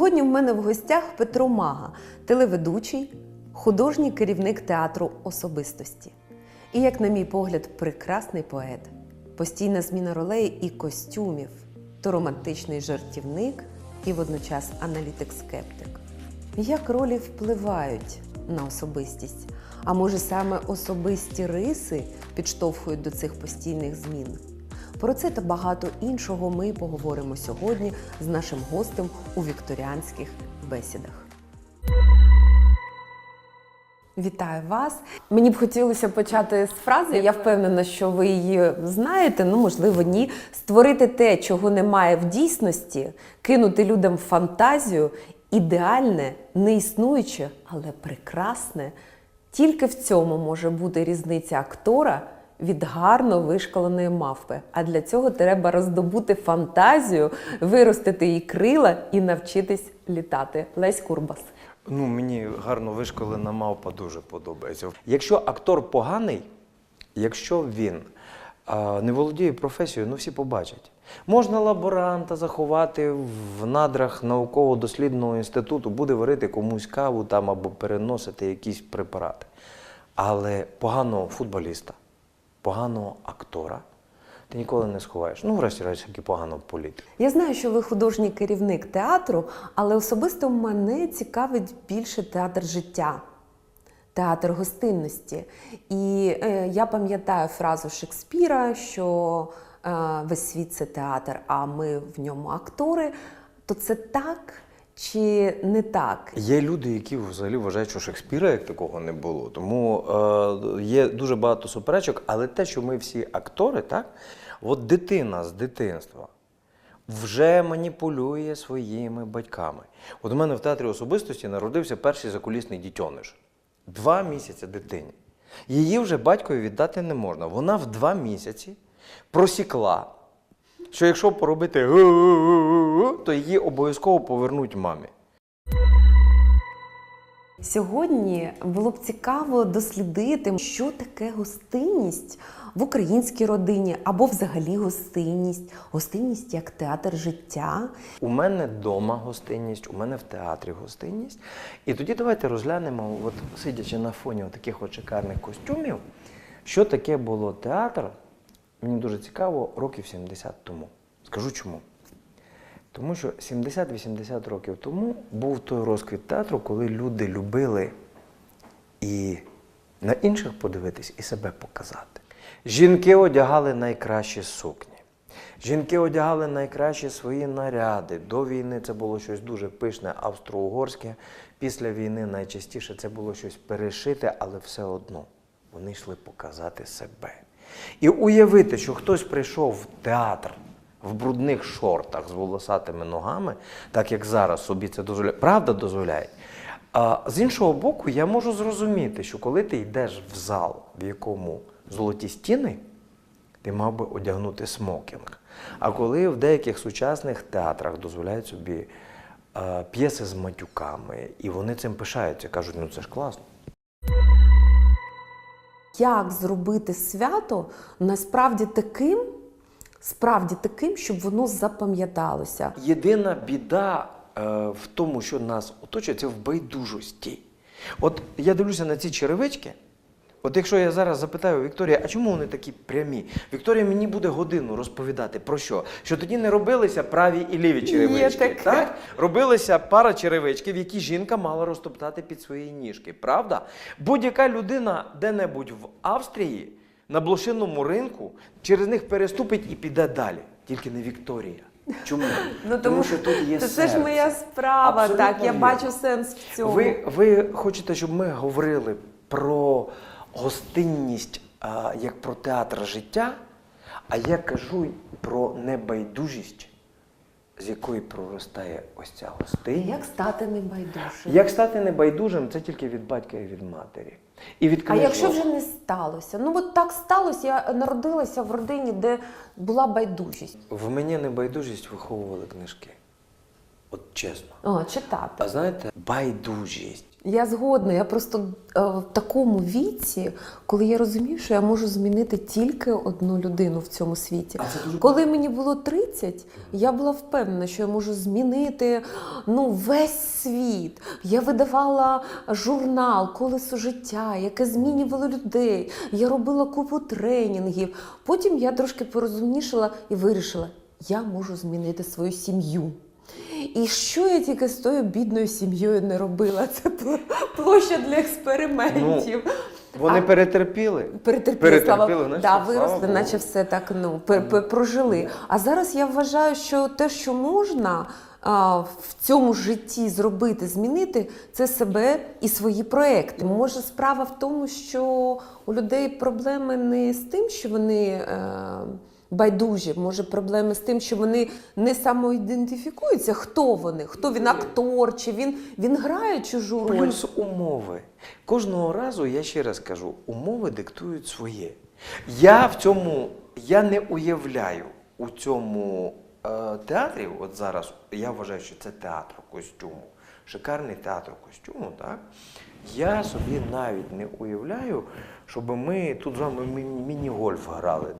Сьогодні в мене в гостях Петро Мага, телеведучий, художній керівник театру особистості. І, як на мій погляд, прекрасний поет, постійна зміна ролей і костюмів, то романтичний жартівник і водночас аналітик-скептик. Як ролі впливають на особистість? А може саме особисті риси підштовхують до цих постійних змін? Про це та багато іншого ми поговоримо сьогодні з нашим гостем у вікторіанських бесідах. Вітаю вас. Мені б хотілося почати з фрази. Я впевнена, що ви її знаєте. Ну, можливо, ні. Створити те, чого немає в дійсності, кинути людям фантазію, ідеальне, неіснуюче, але прекрасне. Тільки в цьому може бути різниця актора від гарно вишколеної мавпи. А для цього треба роздобути фантазію, виростити її крила і навчитись літати. Лесь Курбас. Ну, мені гарно вишколена мавпа дуже подобається. Якщо актор поганий, якщо він а, не володіє професією, ну всі побачать. Можна лаборанта заховати в надрах науково-дослідного інституту, буде варити комусь каву там або переносити якісь препарати. Але поганого футболіста, поганого актора ти ніколи не сховаєш. Ну, врешті-решт, як і поганого політика. Я знаю, що ви художній керівник театру, але особисто мене цікавить більше театр життя, театр гостинності. І е, я пам'ятаю фразу Шекспіра, що е, весь світ це театр, а ми в ньому актори. То це так чи не так? Є люди, які взагалі вважають, що Шекспіра як такого не було. Тому е, є дуже багато суперечок, але те, що ми всі актори, так, от дитина з дитинства вже маніпулює своїми батьками. От у мене в театрі особистості народився перший закулісний дітьониш. Два місяці дитині. Її вже батькові віддати не можна. Вона в два місяці просікла, що якщо поробити то її обов'язково повернуть мамі. Сьогодні було б цікаво дослідити, що таке гостинність в українській родині або взагалі гостинність, гостинність як театр життя. У мене вдома гостинність, у мене в театрі гостинність. І тоді давайте розглянемо, от сидячи на фоні таких от шикарних костюмів, що таке було театр. Мені дуже цікаво, років 70 тому. Скажу чому. Тому що 70-80 років тому був той розквіт театру, коли люди любили і на інших подивитись, і себе показати. Жінки одягали найкращі сукні. Жінки одягали найкращі свої наряди. До війни це було щось дуже пишне, австро-угорське. Після війни найчастіше це було щось перешите, але все одно вони йшли показати себе. І уявити, що хтось прийшов в театр в брудних шортах з волосатими ногами, так як зараз собі це дозволяє, правда дозволяє. А з іншого боку, я можу зрозуміти, що коли ти йдеш в зал, в якому золоті стіни, ти мав би одягнути смокінг. А коли в деяких сучасних театрах дозволяють собі п'єси з матюками, і вони цим пишаються, кажуть, ну це ж класно. Як зробити свято насправді таким, справді таким, щоб воно запам'яталося? Єдина біда е, в тому, що нас оточує, в байдужості. От я дивлюся на ці черевички. От якщо я зараз запитаю Вікторія, а чому вони такі прямі? Вікторія мені буде годину розповідати про що? Що тоді не робилися праві і ліві черевички. таке. Так? Робилися пара черевичків, які жінка мала розтоптати під свої ніжки. Правда? Будь-яка людина де-небудь в Австрії на блошиному ринку через них переступить і піде далі. Тільки не Вікторія. Чому? Ну тому, що тут є це, це ж моя справа. Абсолютно так, я бачу сенс в цьому. Ви, ви хочете, щоб ми говорили про гостинність а, як про театр життя, а я кажу про небайдужість, з якої проростає ось ця гостинність. Як стати небайдужим? Як стати небайдужим, це тільки від батька і від матері. І від А якщо вже не сталося? Ну от так сталося. Я народилася в родині, де була байдужість. В мені небайдужість виховували книжки. От чесно. О, читати. А знаєте, байдужість. Я згодна. Я просто е, в такому віці, коли я розумію, що я можу змінити тільки одну людину в цьому світі. А це дуже Коли мені було 30, я була впевнена, що я можу змінити ну, весь світ. Я видавала журнал Колесо життя, яке змінювало людей. Я робила купу тренінгів. Потім я трошки порозумнішала і вирішила, я можу змінити свою сім'ю. І що я тільки з тою бідною сім'єю не робила? Це площа для експериментів. Вони А- перетерпіли. Перетерпіли, Перетерпіли, слава, значить, да, виросли, Богу. наче все так ну, прожили. А зараз я вважаю, що те, що можна в цьому житті зробити, змінити, це себе і свої проекти. Може, справа в тому, що у людей проблеми не з тим, що вони. Байдужі, може, проблеми з тим, що вони не самоідентифікуються, хто вони, хто він актор, чи він, він грає чужу роль. Плюс умови. Кожного разу, я ще раз кажу, умови диктують своє. Я в цьому, я не уявляю у цьому е, театрі, от зараз я вважаю, що це театр костюму, шикарний театр костюму, так? Я собі навіть не уявляю, щоб ми тут з вами міні-гольф грали.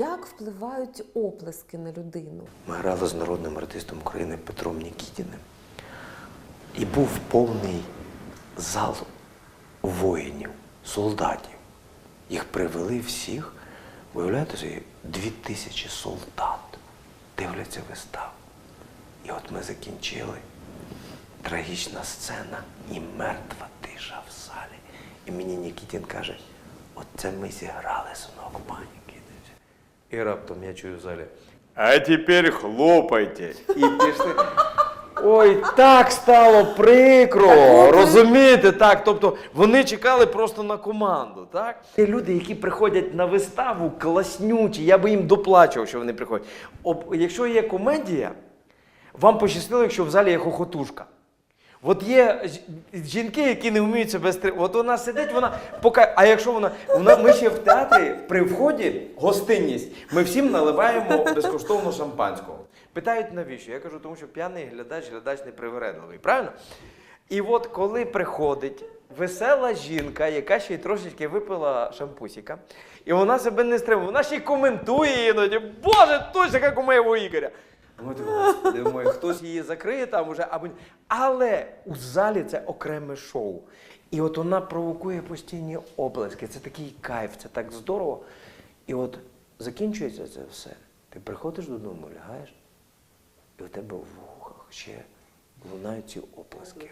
Як впливають оплески на людину? Ми грали з народним артистом України Петром Нікітіним. І був повний зал воїнів, солдатів. Їх привели всіх. Виявляєте дві тисячі солдат дивляться виставу. І от ми закінчили. Трагічна сцена і мертва тиша в залі. І мені Нікітін каже: оце ми зіграли синок паніки. І раптом я чую в залі. А тепер хлопайте. І пішли. Ой, так стало прикро. Розумієте, так. Тобто вони чекали просто на команду, так? Є люди, які приходять на виставу класнючі, я би їм доплачував, що вони приходять. Об, якщо є комедія, вам пощастило, якщо в залі є хохотушка. От є жінки, які не вміють себе стримати. От вона сидить, вона поки. А якщо вона. вона ми ще в театрі при вході гостинність, ми всім наливаємо безкоштовно шампанського. Питають, навіщо? Я кажу, тому що п'яний глядач, глядач непривередливий. Правильно? І от коли приходить весела жінка, яка ще й трошечки випила шампусіка, і вона себе не стримує, вона ще й коментує іноді, Боже, точно як у моєго Ігоря. Ми «Господи, думаю, хтось її закриє там уже, або ні». Але у залі це окреме шоу. І от вона провокує постійні оплески. Це такий кайф, це так здорово. І от закінчується це все. Ти приходиш додому, лягаєш, і у тебе в вухах ще лунають ці оплески.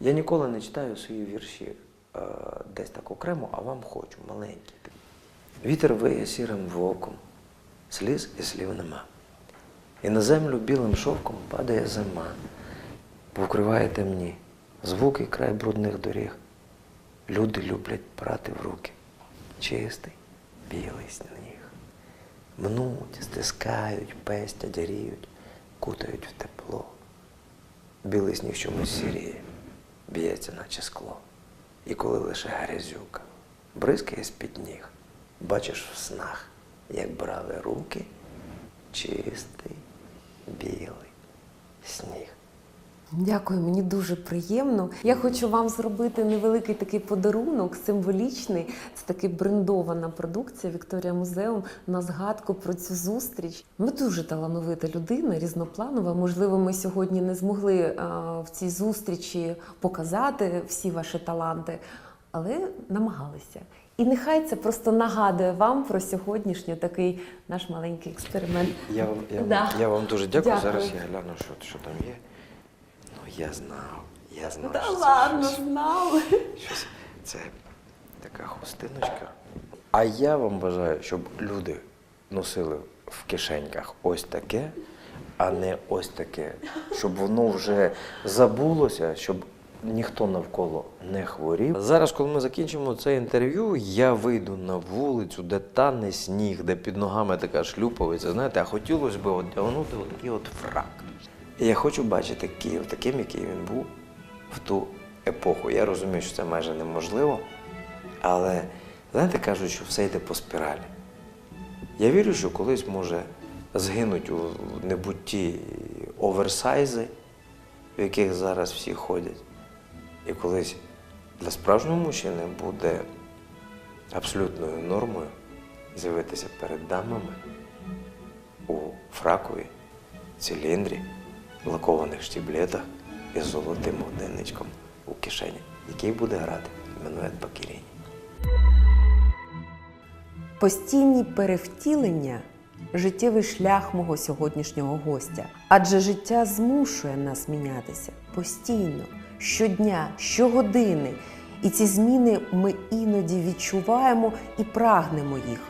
Я ніколи не читаю свої вірші е, десь так окремо, а вам хочу, маленькі. Вітер виє сірим воком, сліз і слів нема. І на землю білим шовком падає зима, повкриває темні звуки край брудних доріг. Люди люблять брати в руки чистий білий сніг. Мнуть, стискають, пестять, ріють, кутають в тепло. Білий сніг чомусь сіріє, б'ється, наче скло. І коли лише грязюка бризкає з-під ніг, бачиш в снах, як брали руки чистий білий сніг. Дякую, мені дуже приємно. Я хочу вам зробити невеликий такий подарунок, символічний. Це таки брендована продукція Вікторія Музеум на згадку про цю зустріч. Ви дуже талановита людина, різнопланова. Можливо, ми сьогодні не змогли а, в цій зустрічі показати всі ваші таланти, але намагалися. І нехай це просто нагадує вам про сьогоднішній такий наш маленький експеримент. Я вам, я, Да. я вам дуже дякую. Дякую. Зараз я гляну, що, що там є. Ну, я знав, я знав. Та що це ладно, щось. знали. Щось, це така хустиночка. А я вам бажаю, щоб люди носили в кишеньках ось таке, а не ось таке. Щоб воно вже забулося, щоб ніхто навколо не хворів. Зараз, коли ми закінчимо це інтерв'ю, я вийду на вулицю, де тане сніг, де під ногами така шлюповиця, знаєте, а хотілося б одягнути отакий от фрак. Я хочу бачити Київ таким, який він був в ту епоху. Я розумію, що це майже неможливо, але знаєте, кажуть, що все йде по спіралі. Я вірю, що колись може згинуть у небутті оверсайзи, в яких зараз всі ходять. І колись для справжнього мужчини буде абсолютною нормою з'явитися перед дамами у фракові, циліндрі, лакованих штіблетах із золотим годинничком у кишені, який буде грати Менует Бакіріні. Постійні перевтілення життєвий шлях мого сьогоднішнього гостя. Адже життя змушує нас мінятися постійно, щодня, щогодини. І ці зміни ми іноді відчуваємо і прагнемо їх,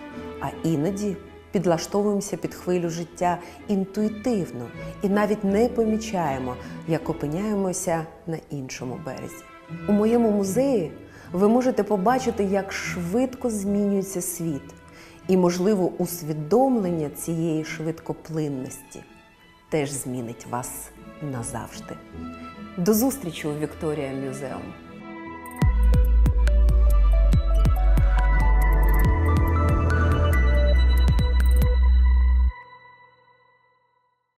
а іноді підлаштовуємося під хвилю життя інтуїтивно і навіть не помічаємо, як опиняємося на іншому березі. У моєму музеї ви можете побачити, як швидко змінюється світ, і, можливо, усвідомлення цієї швидкоплинності теж змінить вас назавжди. До зустрічі у Вікторія Мюзеум!